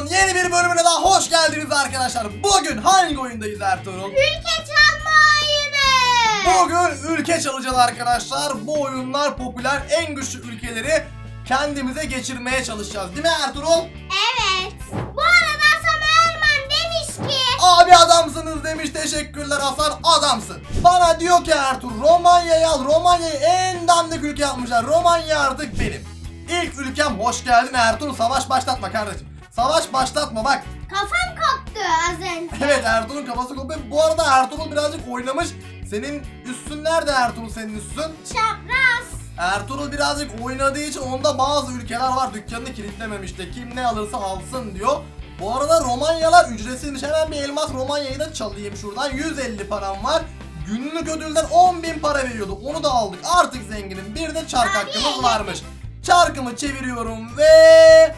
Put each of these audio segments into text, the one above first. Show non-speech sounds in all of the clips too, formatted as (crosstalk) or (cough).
Roblox'un yeni bir bölümüne daha hoş geldiniz arkadaşlar. Bugün hangi oyundayız Ertuğrul? Ülke çalma oyunu. Bugün ülke çalacağız arkadaşlar. Bu oyunlar popüler en güçlü ülkeleri kendimize geçirmeye çalışacağız. Değil mi Ertuğrul? Evet. Bu arada Hasan Erman demiş ki Abi adamsınız demiş teşekkürler Hasan adamsın. Bana diyor ki Ertuğrul Romanya'yı al Romanya'yı en dandik ülke yapmışlar. Romanya artık benim. İlk ülkem hoş geldin Ertuğrul savaş başlatma kardeşim. Savaş başlatma bak. kafam koptu az önce. (laughs) Evet Ertuğrul'un kafası kopuyor. Bu arada Ertuğrul birazcık oynamış. Senin üstün nerede Ertuğrul senin üstün? Çapraz. Ertuğrul birazcık oynadığı için onda bazı ülkeler var dükkanını kilitlememiş de kim ne alırsa alsın diyor. Bu arada Romanyalar ücretsizmiş hemen bir elmas Romanya'yı da çalayım şuradan 150 param var. Günlük ödülden 10.000 para veriyordu onu da aldık artık zenginim bir de çark hakkımız varmış. Çarkımı çeviriyorum ve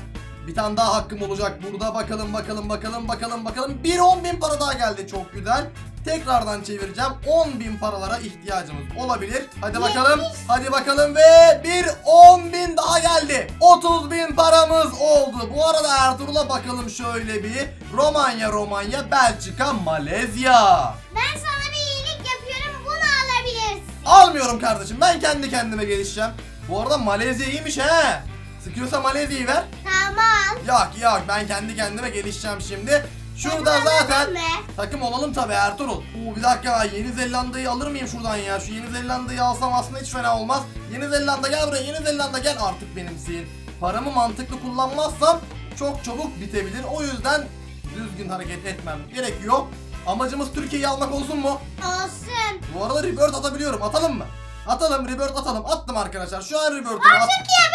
bir tane daha hakkım olacak burada bakalım bakalım bakalım bakalım bakalım bir 10.000 para daha geldi çok güzel. Tekrardan çevireceğim 10.000 paralara ihtiyacımız olabilir. Hadi bakalım hadi bakalım ve bir 10.000 daha geldi. 30.000 paramız oldu. Bu arada Ertuğrul'a bakalım şöyle bir. Romanya Romanya Belçika Malezya. Ben sana bir iyilik yapıyorum bunu alabilirsin. Almıyorum kardeşim ben kendi kendime gelişeceğim. Bu arada Malezya iyiymiş he. Sıkıyorsa Malezya'yı ver. Tamam. Yok yok ben kendi kendime gelişeceğim şimdi. Şurada Takım zaten alalım mı? takım olalım tabi Ertuğrul. Oo bir dakika Yeni Zelanda'yı alır mıyım şuradan ya? Şu Yeni Zelanda'yı alsam aslında hiç fena olmaz. Yeni Zelanda gel buraya Yeni Zelanda gel artık benimsin. Paramı mantıklı kullanmazsam çok çabuk bitebilir. O yüzden düzgün hareket etmem gerekiyor. Amacımız Türkiye'yi almak olsun mu? Olsun. Bu arada rebirth atabiliyorum. Atalım mı? Atalım rebirth atalım. Attım arkadaşlar. Şu an rebirth'ımı Aa. Türkiye Türkiye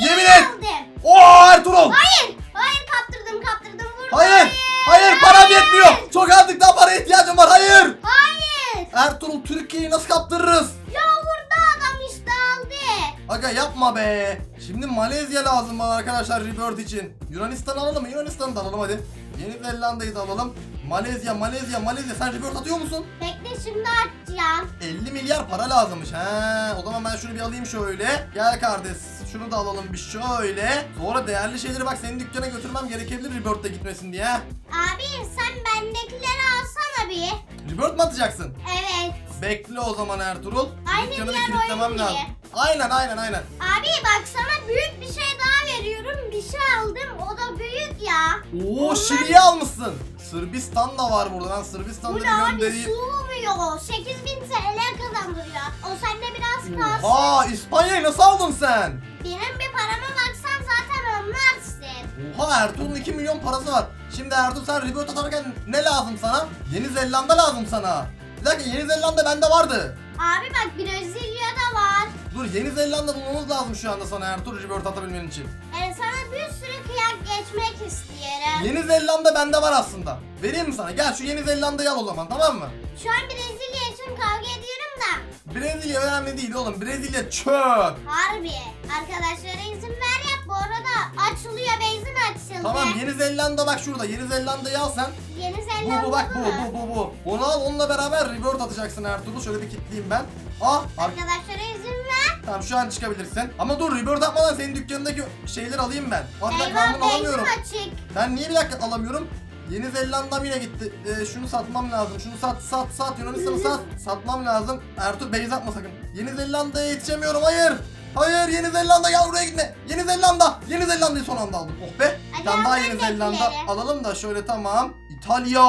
Yemin et. aldım. Oo Ertuğrul! Hayır. Hayır kaptırdım kaptırdım vurma. Hayır! Hayır param yetmiyor. Çok azlık daha para ihtiyacım var. Hayır! Hayır. Ertuğrul Türkiye'yi nasıl kaptırırız? Ya burada adam işte aldı. Aga yapma be. Şimdi Malezya lazım bana arkadaşlar rebirth için. Yunanistan alalım mı? Yunanistan'ı da alalım hadi. Yeni Zelanda'yı da alalım. Malezya, Malezya, Malezya. Sen rebirth atıyor musun? Bekle şimdi açacağım. 50 milyar para lazımmış. He, o zaman ben şunu bir alayım şöyle. Gel kardeş. Şunu da alalım bir şöyle. Sonra değerli şeyleri bak senin dükkana götürmem gerekebilir Rebirth'te gitmesin diye. Abi sen bendekileri alsana bir. Rebirth mi atacaksın? Evet. Bekle o zaman Ertuğrul. Aynı Dükkanı diğer kilitlemem lazım. Aynen aynen aynen. Abi bak sana büyük bir şey daha veriyorum. Bir şey aldım. O da büyük ya. Oo Onlar- Şili'yi almışsın. Sırbistan da var burada. Ben Sırbistan'da Bu bir ne abi göndereyim. sığmıyor. 8000 TL kazandırıyor. O sende biraz kalsın. Oha İspanya'yı nasıl aldın sen? Benim bir parama baksan zaten anlarsın. Oha Ertuğrul'un 2 milyon parası var. Şimdi Ertuğrul sen Rebirth atarken ne lazım sana? Yeni Zelanda lazım sana. Bir dakika Yeni Zelanda bende vardı. Abi bak Brezilya'da var. Dur Yeni Zelanda bulmamız lazım şu anda sana Ertuğrul Rebirth atabilmen için. Yani sana bir sürü kıyak geçmek istiyorum. Yeni Zelanda bende var aslında. Vereyim mi sana? Gel şu Yeni Zelanda'yı al o zaman tamam mı? Şu an Brezilya için kavga ediyorum da. Brezilya önemli değil oğlum. Brezilya çöp. Harbi. Arkadaşlara izin ver yap. Bu arada açılıyor. Benzin açıldı. Tamam Yeni Zelanda bak şurada. Yeni Zelanda'yı al sen. Yeni Bu Zelanda bu bak bu bu bu bu. Onu al onunla beraber rebirth atacaksın Ertuğrul. Şöyle bir kilitleyeyim ben. Ah ar- Arkadaşlara izin ver. tamam şu an çıkabilirsin. Ama dur rebirth atmadan senin dükkanındaki şeyleri alayım ben. Hadi ben Eyvah bunu benzin alamıyorum. açık. Ben niye bir dakika alamıyorum? Yeni Zelanda'm yine gitti. Ee, şunu satmam lazım. Şunu sat sat sat. Yunanistan'ı sat. Satmam lazım. Ertuğrul beyaz atma sakın. Yeni Zelanda'ya yetişemiyorum. Hayır. Hayır Yeni Zelanda gel buraya gitme. Yeni Zelanda. Yeni Zelanda'yı son anda aldım. Oh be. Tane daha Yeni. Zelanda alalım da şöyle tamam. İtalya.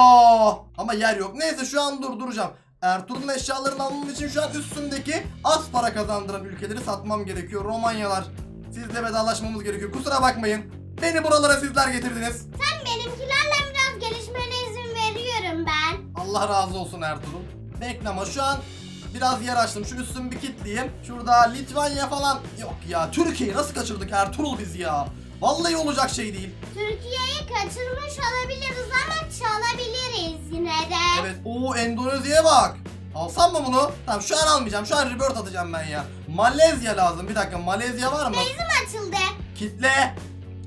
Ama yer yok. Neyse şu an dur duracağım. Ertuğrul'un eşyalarını almam için şu an üstündeki az para kazandıran ülkeleri satmam gerekiyor. Romanyalar. Sizle vedalaşmamız gerekiyor. Kusura bakmayın. Beni buralara sizler getirdiniz. Sen benimkilerle Allah razı olsun Ertuğrul. Bekle ama şu an biraz yer açtım. Şu üstümü bir kilitleyeyim. Şurada Litvanya falan. Yok ya Türkiye'yi nasıl kaçırdık Ertuğrul biz ya. Vallahi olacak şey değil. Türkiye'yi kaçırmış olabiliriz ama çalabiliriz yine de. Evet. Oo Endonezya'ya bak. Alsam mı bunu? Tamam şu an almayacağım. Şu an rebirth atacağım ben ya. Malezya lazım. Bir dakika Malezya var mı? Benzin açıldı. Kitle.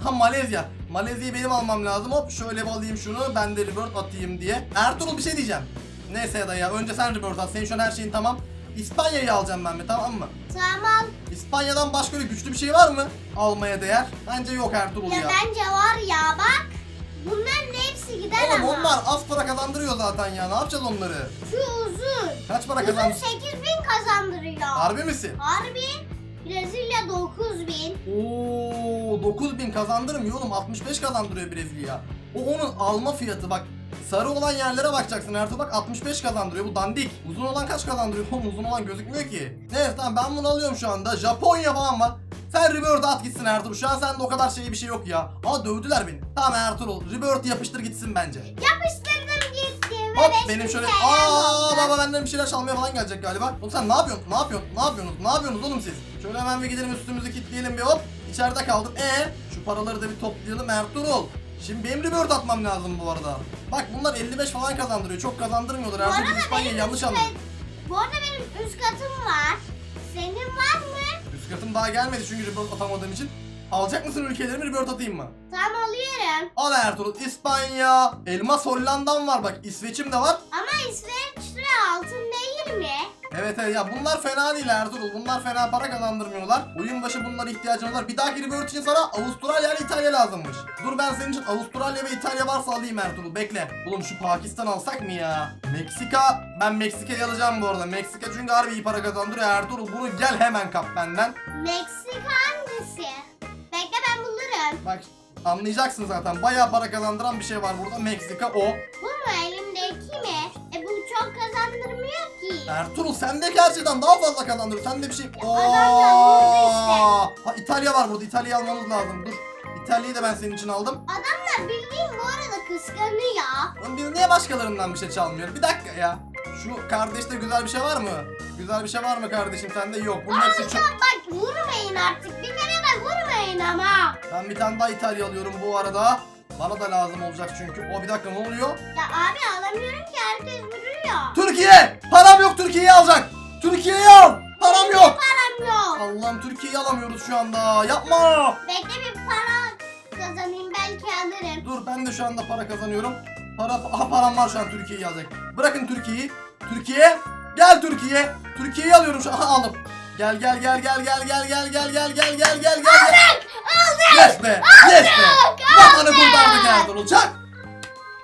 Ha Malezya. Malezya'yı benim almam lazım. Hop şöyle bir alayım şunu. Ben de rebirth atayım diye. Ertuğrul bir şey diyeceğim. Neyse ya da ya. Önce sen rebirth at. Senin şu an her şeyin tamam. İspanya'yı alacağım ben bir tamam mı? Tamam. İspanya'dan başka öyle güçlü bir şey var mı? Almaya değer. Bence yok Ertuğrul Ya ya. bence var ya bak. Bunların hepsi gider Oğlum ama. onlar az para kazandırıyor zaten ya. Ne yapacağız onları? Şu uzun. Kaç para Uzun kazan? 8000 kazandırıyor. Harbi misin? Harbi. Brezilya 9000. Oo 9000 kazandırmıyor oğlum 65 kazandırıyor Brezilya. O onun alma fiyatı bak. Sarı olan yerlere bakacaksın Ertuğrul bak 65 kazandırıyor bu dandik. Uzun olan kaç kazandırıyor (laughs) oğlum uzun olan gözükmüyor ki. Neyse tamam ben bunu alıyorum şu anda. Japonya falan var. Sen Rebirth'e at gitsin Ertuğrul. Şu an sende o kadar şey bir şey yok ya. Aa dövdüler beni. Tamam Ertuğrul. Rebirth yapıştır gitsin bence. Yapıştırdım Hop 5000 benim şöyle aa oldu. baba benden bir şeyler çalmaya falan gelecek galiba. Oğlum sen ne yapıyorsun? Ne yapıyorsun? Ne yapıyorsunuz? Ne yapıyorsunuz oğlum siz? Şöyle hemen bir gidelim üstümüzü kilitleyelim bir hop. İçeride kaldık. E şu paraları da bir toplayalım Ertuğrul. Şimdi benim rebirth atmam lazım bu arada. Bak bunlar 55 falan kazandırıyor. Çok kazandırmıyorlar. Bu Ertuğrul arada İspanya'yı benim yanlış üst anladın. kat- Bu arada benim üst katım var. Senin var mı? Üst katım daha gelmedi çünkü rebirth atamadığım için. Alacak mısın ülkelerimi rebirth atayım mı? Tamam alıyorum. Al Ertuğrul. İspanya. Elmas Hollanda'm var bak. İsveç'im de var. Ama İsveç'te altın değil mi? Evet evet ya bunlar fena değil Ertuğrul. Bunlar fena para kazandırmıyorlar. Oyun başı bunlara ihtiyacımız var. Bir dahaki Rebirth için sana Avustralya ile İtalya lazımmış. Dur ben senin için Avustralya ve İtalya varsa alayım Ertuğrul. Bekle. Oğlum şu Pakistan alsak mı ya? Meksika. Ben Meksika'yı alacağım bu arada. Meksika çünkü harbi iyi para kazandırıyor. Ertuğrul bunu gel hemen kap benden. Meksika hangisi? Bekle ben bulurum. Bak anlayacaksın zaten. Bayağı para kazandıran bir şey var burada. Meksika o. Bu mu elimdeki mi? E bu çok kazandırmıyor ki. Ertuğrul sendeki her şeyden daha fazla kazandırır. Sende bir şey... adam burada işte. Ha İtalya var burada. İtalya'yı almamız lazım. Dur. İtalya'yı da ben senin için aldım. Adamlar bildiğin bu arada kıskanıyor. Oğlum biz niye başkalarından bir şey çalmıyoruz? Bir dakika ya. Şu kardeşte güzel bir şey var mı? Güzel bir şey var mı kardeşim sende? Yok. Bunun hepsi çok... Bak vurmayın artık. Bir ama. Ben bir tane daha İtalya alıyorum bu arada. Bana da lazım olacak çünkü. O bir dakika ne oluyor? Ya abi alamıyorum ki herkes vuruyor. Türkiye! Param yok Türkiye'yi alacak. Türkiye'yi al. Param yok. Param yok. Allah'ım Türkiye'yi alamıyoruz şu anda. Yapma. Bekle bir para kazanayım belki alırım. Dur ben de şu anda para kazanıyorum. Para aha param var şu an Türkiye'yi alacak. Bırakın Türkiye'yi. Türkiye gel Türkiye. Türkiye'yi alıyorum şu an Aha, aldım. Gel gel gel gel gel gel gel gel gel gel gel gel gel. Aldık! Aldık! Yes be! Yes be! Vatanı kurtardık Ertuğrul Çak!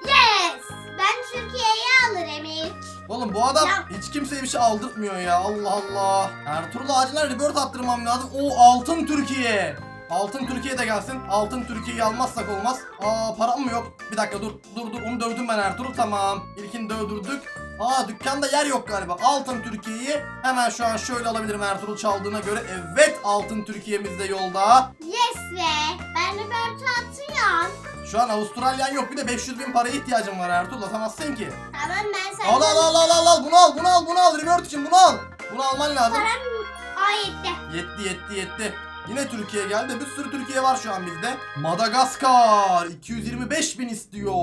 Yes. Ben Türkiye'yi alırım ilk. Oğlum bu adam Ya. hiç kimseye bir şey aldırtmıyor ya Allah Allah. Ertuğrul'a acilen rebirth attırmam lazım. O altın Türkiye. Altın Türkiye de gelsin. Altın Türkiye'yi almazsak olmaz. Aa param mı yok? Bir dakika dur. Dur dur onu dövdüm ben Ertuğrul tamam. İlkini dövdürdük. Aa dükkanda yer yok galiba. Altın Türkiye'yi hemen şu an şöyle alabilirim Ertuğrul çaldığına göre. Evet altın Türkiye'miz de yolda. Yes be. Ben de Bert'i atıyorum. Şu an Avustralyan yok bir de 500 bin paraya ihtiyacım var Ertuğrul atamazsın ki. Tamam ben senden Al al al al al al bunu al bunu al bunu al Rebirth için bunu al. Bunu alman lazım. param ayetti. Yetti yetti yetti. Yine Türkiye geldi. Bir sürü Türkiye var şu an bizde. Madagaskar 225 bin istiyor.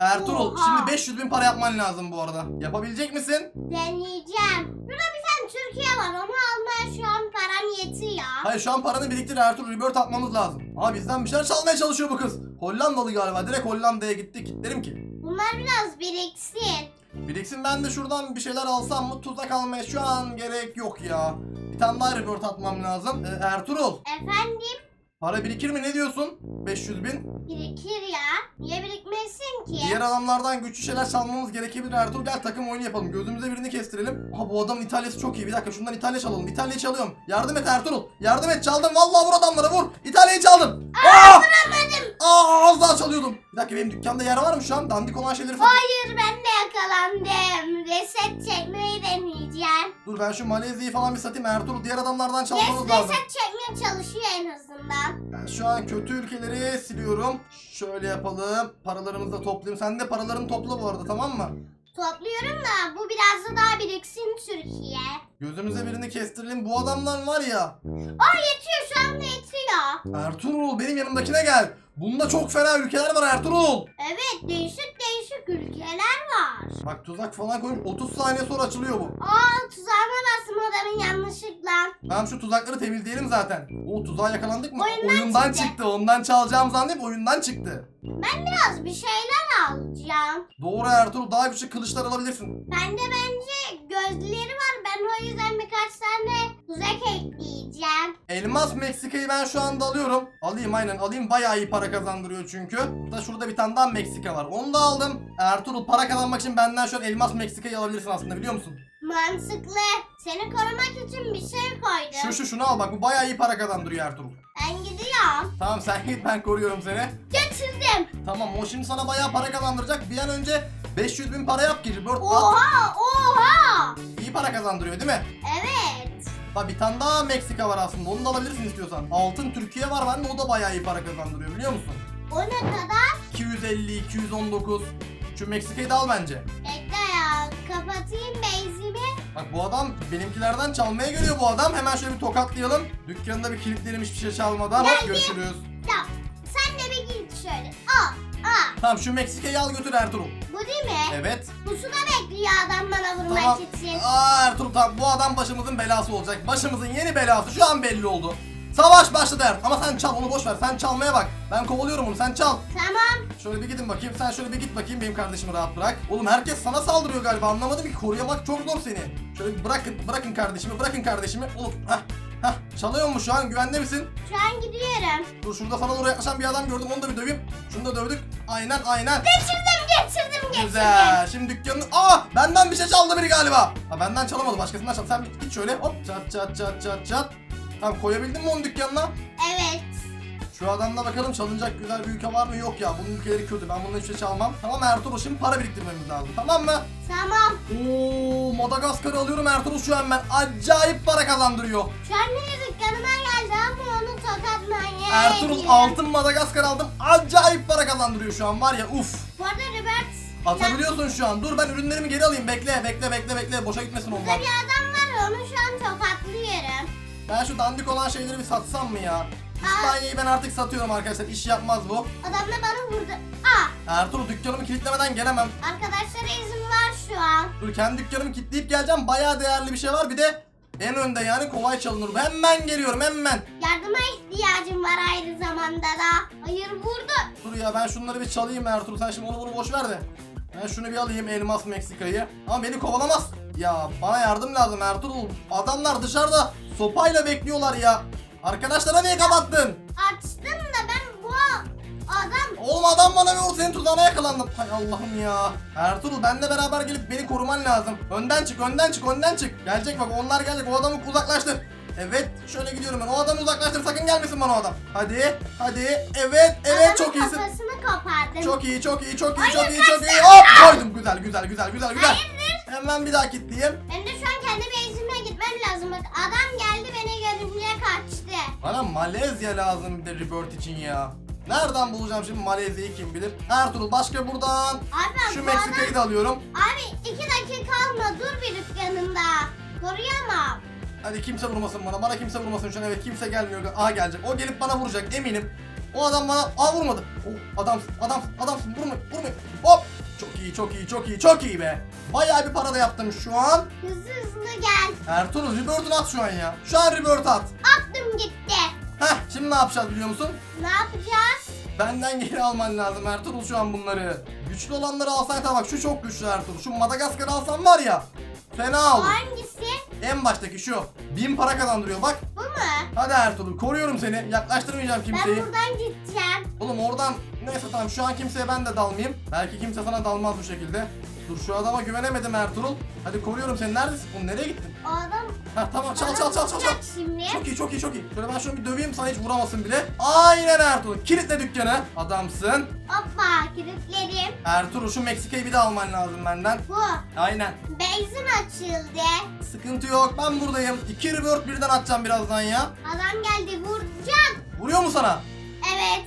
Ertuğrul Oha. şimdi 500 bin para yapman lazım bu arada. Yapabilecek misin? Deneyeceğim. Burada bir tane Türkiye var. Onu almaya şu an param yetiyor. Hayır şu an paranı biriktir Ertuğrul Rebirth atmamız lazım. Ama bizden bir şeyler çalmaya çalışıyor bu kız. Hollandalı galiba. Direkt Hollanda'ya gitti. Kitlerim ki. Bunlar biraz biriksin. Biriksin ben de şuradan bir şeyler alsam mı tuzak almaya şu an gerek yok ya. Bir tane daha Rebirth atmam lazım. Ee, Ertuğrul Efendim para birikir mi ne diyorsun? 500 bin. birikir ya. Niye birikmesin ki? Diğer adamlardan güçlü şeyler çalmamız gerekebilir Ertuğrul. Gel takım oyunu yapalım. Gözümüze birini kestirelim. Aha bu adamın İtalyası çok iyi. Bir dakika şundan İtalya çalalım. İtalya'yı çalıyorum. Yardım et Ertuğrul. Yardım et çaldım. Vallahi vur adamlara vur. İtalya'yı çaldım. Aa! Vuramadım. Aa az daha çalıyordum. Bir dakika benim dükkanda yer var mı şu an? Dandik olan şeyleri satayım. Hayır ben de yakalandım. Reset çekmeyi deneyeceğim. Dur ben şu Malezya'yı falan bir satayım Ertuğrul. Diğer adamlardan çalmamız Yes, lazım. reset çekmeye çalışıyor en azından. Ben şu an kötü ülkeleri siliyorum. Şöyle yapalım. Paralarımızı da toplayayım. Sen de paralarını topla bu arada tamam mı? Topluyorum da bu biraz da daha biriksin Türkiye. Gözümüze birini kestirelim. Bu adamlar var ya. Aa yetiyor şu anda yetiyor. Ertuğrul benim yanımdakine gel. Bunda çok fena ülkeler var Ertuğrul. Evet değişik ülkeler var. Bak tuzak falan koymuş. 30 saniye sonra açılıyor bu. Aa tuzağına bastım adamın yanlışlıkla. Tamam şu tuzakları temizleyelim zaten. O tuzağa yakalandık mı? Oyundan çıktı. çıktı. Ondan çalacağım zannedip oyundan çıktı. Ben biraz bir şeyler alacağım. Doğru Ertuğrul daha güçlü kılıçlar alabilirsin. Bende bence gözleri var. O yüzden birkaç tane tuzak ekleyeceğim. Elmas Meksika'yı ben şu anda alıyorum. Alayım aynen alayım. Bayağı iyi para kazandırıyor çünkü. Da şurada bir tane daha Meksika var. Onu da aldım. Ertuğrul para kazanmak için benden şu an Elmas Meksika'yı alabilirsin aslında biliyor musun? Mantıklı. Seni korumak için bir şey koydum. Şu şu şunu al bak bu bayağı iyi para kazandırıyor Ertuğrul. Ben gidiyorum. Tamam sen git ben koruyorum seni. Getirdim. Tamam o şimdi sana bayağı para kazandıracak. Bir an önce 500 bin para yap ki. Oha oha. İyi para kazandırıyor değil mi? Evet. Bak bir tane daha Meksika var aslında. Onu da alabilirsin istiyorsan. Altın Türkiye var bende o da bayağı iyi para kazandırıyor biliyor musun? O ne kadar? 250, 219. Şu Meksika'yı da al bence. Bekle ya. Kapatayım base'imi. Bak bu adam benimkilerden çalmaya geliyor bu adam. Hemen şöyle bir tokatlayalım. Dükkanında bir kilitleyelim hiçbir şey çalmadan. Hop Geldim. görüşürüz. Ya sen de bir git şöyle. Aa aa. Tamam şu Meksika'yı al götür Ertuğrul. Bu değil mi? Evet. Pusuda bekliyor adam bana vurmak Tamam. için. Aa Ertuğrul tamam bu adam başımızın belası olacak. Başımızın yeni belası şu an belli oldu. Savaş başladı Ertuğrul. Ama sen çal onu boş ver. Sen çalmaya bak. Ben kovalıyorum onu sen çal. Tamam. Şöyle bir gidin bakayım. Sen şöyle bir git bakayım benim kardeşimi rahat bırak. Oğlum herkes sana saldırıyor galiba. Anlamadım ki koruyamak çok zor seni. Şöyle bir bırakın bırakın kardeşimi. Bırakın kardeşimi. Oğlum hah hah çalıyor mu şu an? Güvende misin? Şu an gidiyorum. Dur şurada sana doğru yaklaşan bir adam gördüm. Onu da bir döveyim. Şunu da dövdük. Aynen aynen. Geçirdim geçirdim geçirdim. Güzel. Şimdi dükkanını... Aa! Benden bir şey çaldı biri galiba. Ha benden çalamadı. Başkasından çaldı. Sen git şöyle. Hop. Çat çat çat çat çat. Tamam koyabildin mi onun dükkanına? Evet. Şu adamda bakalım çalınacak güzel bir ülke var mı? Yok ya. Bunun ülkeleri kötü. Ben bundan hiçbir şey çalmam. Tamam Ertuğrul şimdi para biriktirmemiz lazım. Tamam mı? Tamam. Oo, Madagaskar'ı alıyorum Ertuğrul şu an ben. Acayip para kazandırıyor. Şu an benim dükkanıma geldi ama onu tokatmaya Ertuğrul altın Madagaskar aldım. Acayip para kazandırıyor şu an var ya uf. Bu arada Robert. Atabiliyorsun şu an. Dur ben ürünlerimi geri alayım. Bekle bekle bekle bekle. Boşa gitmesin Burada onlar. bir adam var onu şu an tokatlıyorum. Ben şu dandik olan şeyleri bir satsam mı ya? İspanya'yı ben artık satıyorum arkadaşlar. İş yapmaz bu. Adam da bana vurdu. Aa Ertuğrul dükkanımı kilitlemeden gelemem. arkadaşlara izin var şu an. Dur kendi dükkanımı kilitleyip geleceğim. Bayağı değerli bir şey var. Bir de en önde yani kolay çalınır. bu. Hemen geliyorum hemen. Yardıma ihtiyacım var aynı zamanda da. Hayır vurdu. Dur ya ben şunları bir çalayım Ertuğrul. Sen şimdi onu bunu boş ver de. Ben şunu bir alayım elmas Meksika'yı. Ama beni kovalamaz. Ya bana yardım lazım Ertuğrul. Adamlar dışarıda sopayla bekliyorlar ya. Arkadaşlara niye kapattın? Açtım da ben bu adam Oğlum adam bana bir vurdu senin tuzağına yakalandım. Hay Allah'ım ya. Ertuğrul benle beraber gelip beni koruman lazım. Önden çık önden çık önden çık. Gelecek bak onlar gelecek o adamı uzaklaştır. Evet şöyle gidiyorum ben o adamı uzaklaştır sakın gelmesin bana o adam. Hadi hadi evet evet adamın çok iyisin. kafasını kopardım. Çok iyi çok iyi çok iyi Hayır, çok iyi çok iyi. kaçtı. Hop koydum güzel güzel güzel güzel güzel. Hayırdır? Hemen bir daha kilitleyeyim. Ben de şu an kendi base'ime gitmem lazım. Bak adam Bana Malezya lazım bir de Rebirth için ya. Nereden bulacağım şimdi Malezya'yı kim bilir? Ertuğrul başka buradan. Abi Şu Meksika'yı da alıyorum. Abi iki dakika kalma dur bir dükkanında. Koruyamam. Hadi kimse vurmasın bana. Bana kimse vurmasın şu an. Evet kimse gelmiyor. Aha gelecek. O gelip bana vuracak eminim. O adam bana aa vurmadı. Oh, adam adam adamsın vurma vurma. Hop. Çok iyi çok iyi çok iyi çok iyi be. Bayağı bir para da yaptım şu an. Hızlı hızlı gel. Ertuğrul Rebirth'ını at şu an ya. Şu an Rebirth at. Attım gitti. Heh şimdi ne yapacağız biliyor musun? Ne yapacağız? Benden geri alman lazım Ertuğrul şu an bunları. Güçlü olanları tamam bak şu çok güçlü Ertuğrul. Şu Madagaskar'ı alsan var ya. Fena olur. hangisi? En baştaki şu. Bin para kazandırıyor bak. Bu mu? Hadi Ertuğrul koruyorum seni. Yaklaştırmayacağım Ben kimseyi. buradan gideceğim. Oğlum oradan neyse tamam şu an kimseye ben de dalmayayım. Belki kimse sana dalmaz bu şekilde. Dur şu adama güvenemedim Ertuğrul. Hadi koruyorum seni. Neredesin? Oğlum nereye gittin? O adam Ha tamam çal çal çal çal çal. şimdi. Çok iyi çok iyi çok iyi. Şöyle ben şunu bir döveyim sana hiç vuramasın bile. Aynen Ertuğrul. Kilitle dükkanı. Adamsın. Hoppa kilitledim. Ertuğrul şu Meksika'yı bir de alman lazım benden. Bu. Aynen. Base'im açıldı. Sıkıntı yok ben buradayım. İki revert birden atacağım birazdan ya. Adam geldi vuracak. Vuruyor mu sana? Evet.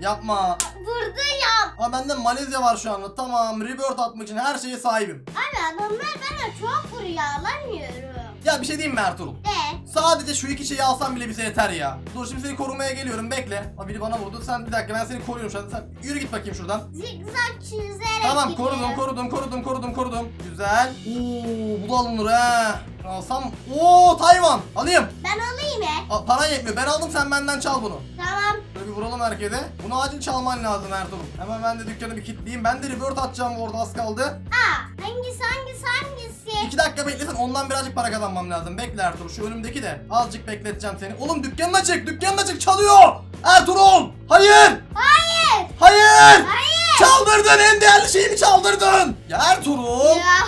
Yapma. Vurdu ya. Ama bende Malezya var şu anda. Tamam rebirth atmak için her şeye sahibim. Abi adamlar bana çok vuruyor alamıyorum. Ya bir şey diyeyim mi Ertuğrul? De. Sadece şu iki şeyi alsam bile bize yeter ya. Dur şimdi seni korumaya geliyorum bekle. Ha biri bana vurdu. Sen bir dakika ben seni koruyorum şu an. Sen yürü git bakayım şuradan. Zigzag çizerek Tamam gidiyor. korudum korudum korudum korudum korudum. Güzel. Oo bu da alınır ha. Alsam. Oo Tayvan. Alayım. Ben alayım he. A, paran yetmiyor. Ben aldım sen benden çal bunu. Tamam. Şöyle bir vuralım herkese. Bunu acil çalman lazım Ertuğrul. Hemen ben de dükkanı bir kilitleyeyim. Ben de revert atacağım orada az kaldı. Aa hangisi hangisi hangisi? İki dakika beklesen ondan birazcık para kazanmam lazım. Bekle Ertuğrul şu önümdeki de. Azıcık bekleteceğim seni. Oğlum dükkanını açık dükkanını açık çalıyor. Ertuğrul. Hayır. Hayır. Hayır. Hayır. Çaldırdın en değerli şeyimi çaldırdın. Ya Ertuğrul. Ya.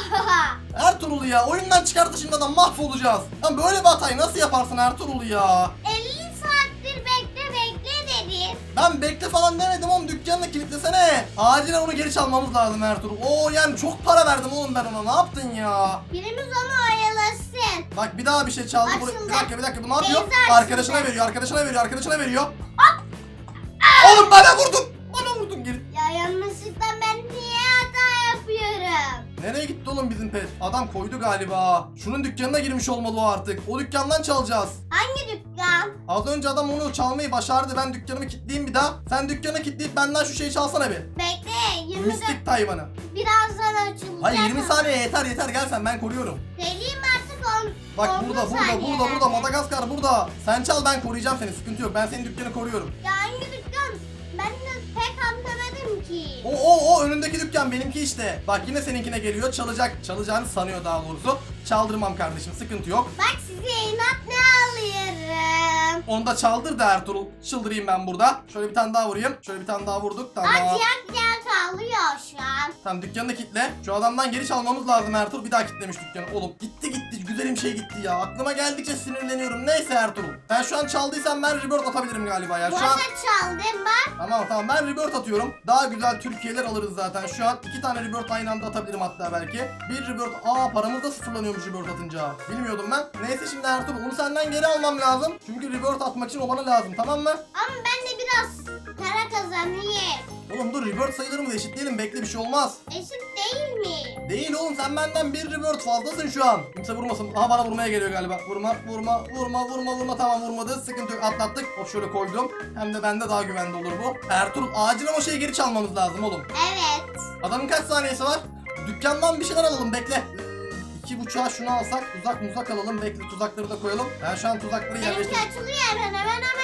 (laughs) Ertuğrul ya oyundan çıkartışından mahvolacağız. Lan böyle bir hatayı nasıl yaparsın Ertuğrul ya? Ben bekle falan demedim oğlum dükkanını kilitlesene. Acilen onu geri çalmamız lazım Ertuğrul. Oo yani çok para verdim oğlum ben ona ne yaptın ya? Birimiz onu oyalasın. Bak bir daha bir şey çaldı. Açıldı. Bir dakika bir dakika bu ne yapıyor? Beyza açıldı. Arkadaşına veriyor arkadaşına veriyor arkadaşına veriyor. Oğlum bana vurdun. Bana vurdun geri. Ya yanlışlıkla ben niye hata yapıyorum? Nereye gitti oğlum bizim pet? Adam koydu galiba. Şunun dükkanına girmiş olmalı o artık. O dükkandan çalacağız. Hangi dükkan? Az önce adam onu çalmayı başardı. Ben dükkanımı kilitleyeyim bir daha. Sen dükkanı kilitleyip benden şu şeyi çalsana bir. Bekle 20 Mistik Tayvan'ı. birazdan açılacak. Hayır 20 ama. saniye yeter yeter gel sen ben koruyorum. Deliyim artık on. Bak on burada burada burada burada. Madagaskar burada. Sen çal ben koruyacağım seni sıkıntı yok. Ben senin dükkanı koruyorum. Ya hangi dükkan? Ben de pek anlamadım ki. O o o önündeki dükkan benimki işte. Bak yine seninkine geliyor çalacak. Çalacağını sanıyor daha doğrusu. Çaldırmam kardeşim sıkıntı yok. Bak size inat ne alıyorum. Onu da çaldır da Ertuğrul. Çıldırayım ben burada. Şöyle bir tane daha vurayım. Şöyle bir tane daha vurduk. Tamam. Aç yak yak alıyor şu an. Tamam dükkanını kitle. Şu adamdan geri çalmamız lazım Ertuğrul. Bir daha kitlemiş dükkanı. Oğlum gitti gitti. Güzelim şey gitti ya. Aklıma geldikçe sinirleniyorum. Neyse Ertuğrul. Sen şu an çaldıysan ben rebirth atabilirim galiba ya. Şu an... arada çaldım bak. Tamam tamam ben rebirth atıyorum. Daha güzel Türkiye'ler alırız zaten. Şu an iki tane rebirth aynı anda atabilirim hatta belki. Bir rebirth... Aa paramız da sıfırlanıyormuş rebirth atınca. Bilmiyordum ben. Neyse şimdi Ertuğrul onu senden geri almam lazım. Çünkü rebirth atmak için o bana lazım tamam mı? Ama ben de biraz para kazanayım. Oğlum dur rebirth sayılarımızı eşitleyelim bekle bir şey olmaz. Eşit değil mi? Değil oğlum sen benden bir rebirth fazlasın şu an. Kimse vurmasın. Aha bana vurmaya geliyor galiba. Vurma vurma vurma vurma vurma tamam vurmadı. Sıkıntı yok atlattık. Hop şöyle koydum. Hem de bende daha güvende olur bu. Ertuğrul acilen o şeyi geri çalmamız lazım oğlum. Evet. Adamın kaç saniyesi var? Dükkandan bir şeyler alalım bekle. İki buçuğa şunu alsak tuzak muzak alalım bekle tuzakları da koyalım. Ben şu an tuzakları Benimki yerleştirdim. açılıyor hemen hemen ama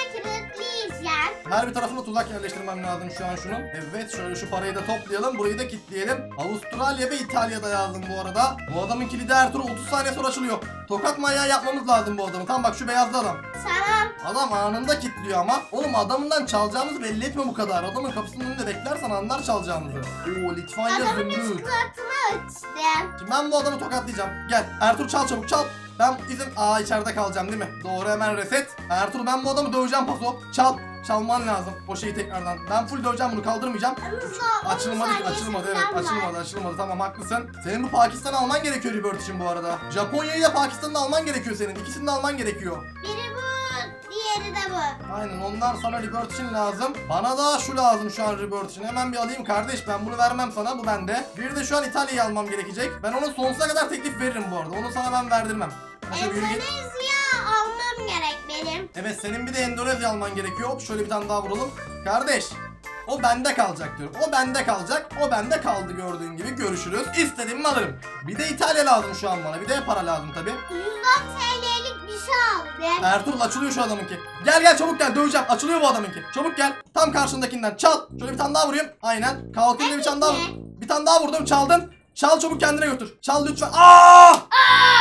Her bir tarafına tuzak yerleştirmem lazım şu an şunun. Evet şöyle şu parayı da toplayalım. Burayı da kilitleyelim. Avustralya ve İtalya'da yazdım bu arada. Bu adamın kilidi Ertuğrul 30 saniye sonra açılıyor. Tokat manyağı yapmamız lazım bu adamı. Tamam bak şu beyazlı adam. Tamam. Adam anında kilitliyor ama. Oğlum adamından çalacağımızı belli etme bu kadar. Adamın kapısının önünde beklersen anlar çalacağımızı. Oo Litvanya Adamın zümrüt. açtım. Şimdi ben bu adamı tokatlayacağım. Gel Ertuğrul çal çabuk çal. Ben izin... Aa içeride kalacağım değil mi? Doğru hemen reset. Ertuğrul ben bu adamı döveceğim paso. Çal. Çalman lazım o şeyi tekrardan. Ben full döveceğim bunu kaldırmayacağım. Hızla, Açılmadı açılmadı evet var. açılmadı açılmadı tamam haklısın. Senin bu Pakistan'ı alman gerekiyor Rebirth için bu arada. Japonya'yı da Pakistan'ı da alman gerekiyor senin. İkisini de alman gerekiyor. Biri bu, diğeri de bu. Aynen onlar sana Rebirth için lazım. Bana da şu lazım şu an Rebirth için. Hemen bir alayım kardeş ben bunu vermem sana bu bende. Bir de şu an İtalya'yı almam gerekecek. Ben ona sonsuza kadar teklif veririm bu arada. Onu sana ben verdirmem. Endonezya almam gerek benim. Evet senin bir de Endonezya alman gerekiyor. Hop şöyle bir tane daha vuralım. Kardeş o bende kalacak diyorum. O bende kalacak. O bende kaldı gördüğün gibi. Görüşürüz. İstediğimi alırım. Bir de İtalya lazım şu an bana. Bir de para lazım tabi. 110 TL'lik bir şey aldım. Ertuğrul açılıyor şu adamınki. Gel gel çabuk gel döveceğim. Açılıyor bu adamınki. Çabuk gel. Tam karşındakinden çal. Şöyle bir tane daha vurayım. Aynen. Kalkayım bir tane daha vur. Bir tane daha vurdum çaldın. Çal çabuk kendine götür. Çal lütfen. Aa!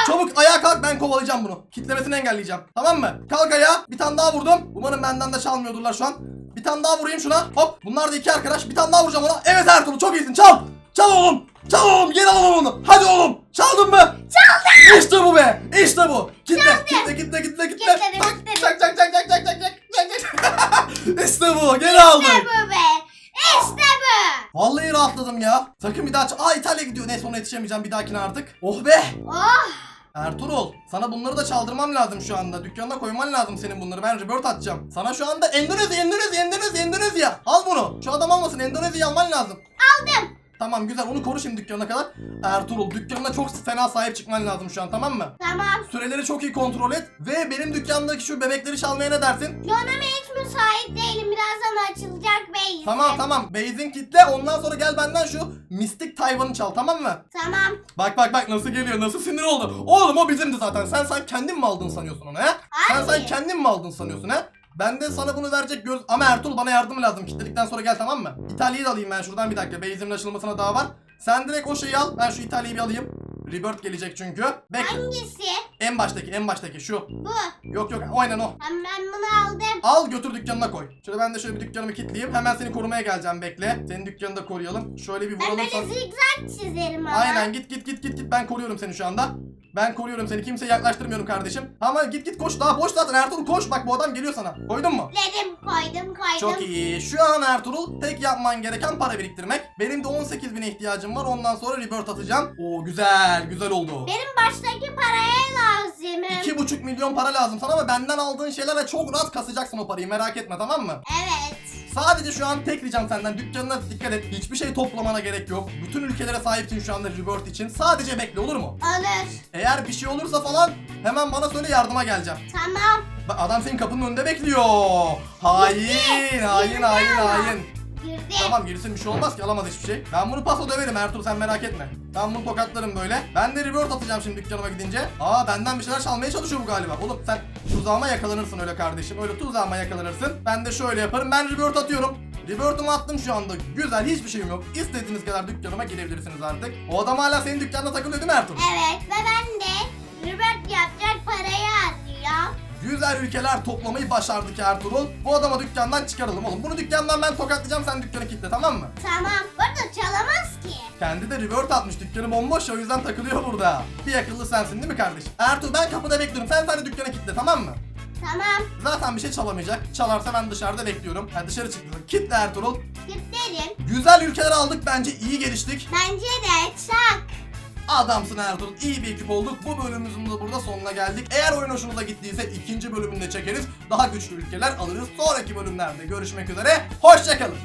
Çabuk ayağa kalk ben kovalayacağım bunu. Kitlemesini engelleyeceğim. Tamam mı? Kalk ayağa. Bir tane daha vurdum. Umarım benden de çalmıyordurlar şu an. Bir tane daha vurayım şuna. Hop. Bunlar da iki arkadaş. Bir tane daha vuracağım ona. Evet Ertuğrul çok iyisin. Çal. Çal oğlum. Çal oğlum. Geri alalım onu. Hadi oğlum. Çaldın mı? Çaldım. İşte bu be. İşte bu. Kitle. Kitle kitle kitle kitle. Kitledim, kitledim. Çak çak çak çak çak çak çak çak. (laughs) İşte bu. Geri aldık. İşte bu be. İşte bu. Vallahi rahatladım ya. Sakın bir daha ç- Aa İtalya gidiyor. Neyse ona yetişemeyeceğim bir dahakine artık. Oh be. Oh. Ertuğrul sana bunları da çaldırmam lazım şu anda. Dükkanına koyman lazım senin bunları. Ben rebirth atacağım. Sana şu anda Endonezya, Endonezya, Endonezya, Endonezya. Al bunu. Şu adam almasın. Endonezya'yı alman lazım. Aldım. Tamam güzel onu koru şimdi dükkanına kadar. Ertuğrul dükkanına çok fena sahip çıkman lazım şu an tamam mı? Tamam. Süreleri çok iyi kontrol et. Ve benim dükkandaki şu bebekleri çalmaya ne dersin? Ama hiç müsait değilim. Birazdan açılacak beyim. Tamam tamam. Base'in kitle ondan sonra gel benden şu mistik Tayvan'ı çal tamam mı? Tamam. Bak bak bak nasıl geliyor nasıl sinir oldu. Oğlum o bizimdi zaten. Sen sen kendin mi aldın sanıyorsun onu he? Sen sen Hayır. kendin mi aldın sanıyorsun he? Ben de sana bunu verecek göz... Ama Ertuğrul bana yardım lazım. Kitledikten sonra gel tamam mı? İtalya'yı da alayım ben şuradan bir dakika. Base'imin açılmasına daha var. Sen direkt o şeyi al. Ben şu İtalya'yı bir alayım. Rebirth gelecek çünkü. Bekle. Hangisi? En baştaki en baştaki şu. Bu. Yok yok aynen o. Ben, ben bunu aldım. Al götür dükkanına koy. Şöyle ben de şöyle bir dükkanımı kilitleyeyim. Hemen seni korumaya geleceğim bekle. Senin dükkanını da koruyalım. Şöyle bir Ben vuralım böyle sana. zigzag çizerim ama. Aynen git git git git git ben koruyorum seni şu anda. Ben koruyorum seni kimseye yaklaştırmıyorum kardeşim. Ama git git koş daha boş zaten Ertuğrul koş bak bu adam geliyor sana. Koydun mu? Dedim koydum koydum. Çok iyi. Şu an Ertuğrul tek yapman gereken para biriktirmek. Benim de 18 bine ihtiyacım var. Ondan sonra rebirth atacağım. Oo güzel güzel oldu. Benim baştaki paraya lazımım. 2,5 milyon para lazım sana ama benden aldığın şeylerle çok rahat kasacaksın o parayı merak etme tamam mı? Evet. Sadece şu an tek ricam senden dükkanına dikkat et. Hiçbir şey toplamana gerek yok. Bütün ülkelere sahipsin şu anda rebirth için. Sadece bekle olur mu? Olur. Eğer bir şey olursa falan hemen bana söyle yardıma geleceğim. Tamam. Bak adam senin kapının önünde bekliyor. Hain, hain, hain, hain. Girdi. Tamam girsin bir şey olmaz ki alamaz hiçbir şey. Ben bunu paso döverim Ertuğrul sen merak etme. Ben bunu tokatlarım böyle. Ben de rebirth atacağım şimdi dükkanıma gidince. Aa benden bir şeyler çalmaya çalışıyor bu galiba. Oğlum sen tuzağıma yakalanırsın öyle kardeşim. Öyle tuzağıma yakalanırsın. Ben de şöyle yaparım. Ben rebirth atıyorum. Rebirth'ımı attım şu anda. Güzel hiçbir şeyim yok. İstediğiniz kadar dükkanıma girebilirsiniz artık. O adam hala senin dükkanına takılıyor değil mi Ertuğrul? Evet ve ben de parayı harcıyor. Güzel ülkeler toplamayı başardık Ertuğrul. Bu adama dükkandan çıkaralım oğlum. Bunu dükkandan ben tokatlayacağım sen dükkanı kilitle tamam mı? Tamam. Burada çalamaz ki. Kendi de revert atmış dükkanı bomboş ya, o yüzden takılıyor burada. Bir akıllı sensin değil mi kardeşim? Ertuğrul ben kapıda bekliyorum sen sadece dükkanı kilitle tamam mı? Tamam. Zaten bir şey çalamayacak. Çalarsa ben dışarıda bekliyorum. Ha dışarı çıktı. Kitle Ertuğrul. Gidelim. Güzel ülkeler aldık bence iyi geliştik. Bence de çak. Adamsın Ertuğrul. İyi bir ekip olduk. Bu bölümümüzün de burada sonuna geldik. Eğer oyun hoşunuza gittiyse ikinci bölümünde çekeriz. Daha güçlü ülkeler alırız. Sonraki bölümlerde görüşmek üzere. Hoşçakalın.